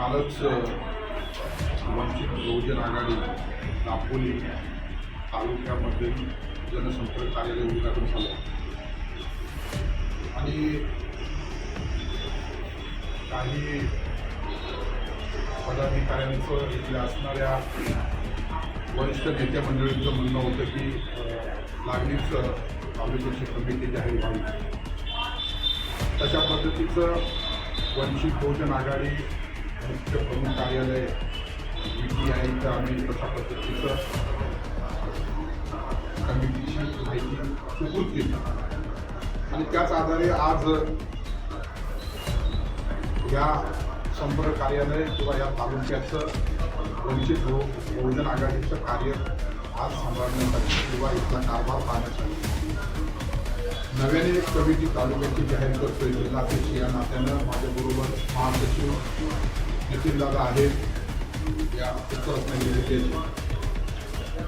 कालच वंचित बहुजन आघाडी दापोली तालुक्यामध्ये जनसंपर्क कार्यालय उद्घाटन झालं. आणि काही पदाधिकाऱ्यांचं इथल्या असणाऱ्या वरिष्ठ नेत्या मंडळींचं म्हणणं होतं की अ, तालुक्याची कमिटी जाहीर व्हावी. तशा पद्धतीचं वंचित बहुजन आघाडी मुख्य प्रमुख कार्यालय बी टी आयचं आम्ही तशा पद्धतीचं कमिटीची माहिती सुपूर्द केली. आणि त्याच आधारे आज या संपर्क कार्यालय किंवा या तालुक्याचं वंचित बहु बहुजन आघाडीचं कार्य आज सांभाळण्यासाठी किंवा इथला कारभार पाहण्यासाठी नव्याने एक कमिटी तालुक्याची जाहीर करतोय जिल्हाध्यक्ष या नात्यानं. माझ्याबरोबर महासचिव नितीनदादा आहेत. या उत्तर रत्नागिरी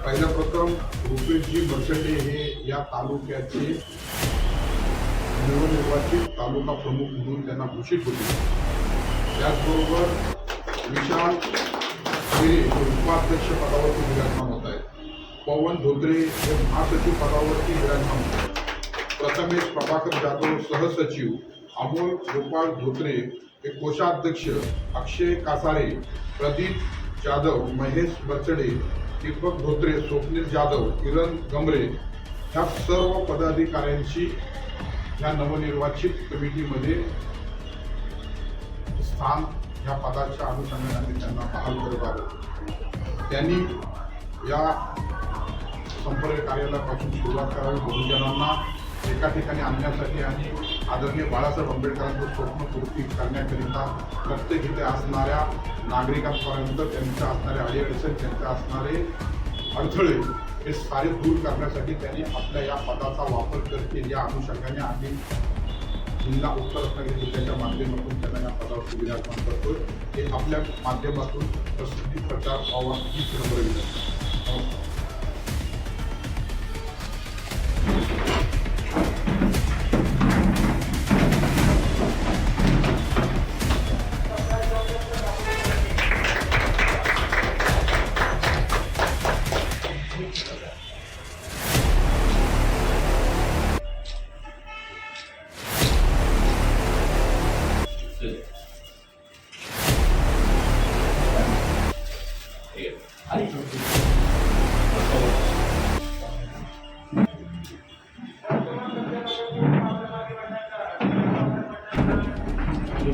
पहिल्या प्रथम रुपेशजी मर्चंडे हे या तालुक्याचे नवनिर्वाचित तालुका प्रमुख म्हणून त्यांना घोषित होते. त्याचबरोबर विशाल हे उपाध्यक्ष पदावरती विराजमान होत आहेत. पवन धोत्रे हे महासचिव पदावरती विराजमान होत. रमेश प्रभाकर जाधव सहसचिव अमोल गोपाळ धोत्रे हे कोषाध्यक्ष अक्षय कासारे प्रदीप जाधव महेश बचडे दीपक धोत्रे स्वप्नील जाधव किरण गमरे ह्या सर्व पदाधिकाऱ्यांची ह्या नवनिर्वाचित कमिटीमध्ये स्थान ह्या पदाच्या अनुषंगाने त्यांना बहाल करावं त्यांनी या संपर्क कार्यालयापासून सुरुवात करावी. बहुजनांना एका ठिकाणी आणण्यासाठी आणि आदरणीय बाळासाहेब आंबेडकरांचं स्वप्न पूर्ती करण्याकरिता प्रत्येक इथे असणाऱ्या नागरिकांपर्यंत त्यांच्या असणारे अडीअडचण त्यांचे असणारे अडथळे हे सारे दूर करण्यासाठी त्यांनी आपल्या या पदाचा वापर करते या अनुषंगाने आम्ही जिल्हा उत्तर रत्नागिरी जिल्ह्याच्या माध्यमातून त्यांना या पदावर सुविधा करतोय. हे आपल्या माध्यमातून प्रसिद्धी प्रचार व्हावा ही नम्र विनंती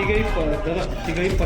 这个一破得了，这个一破。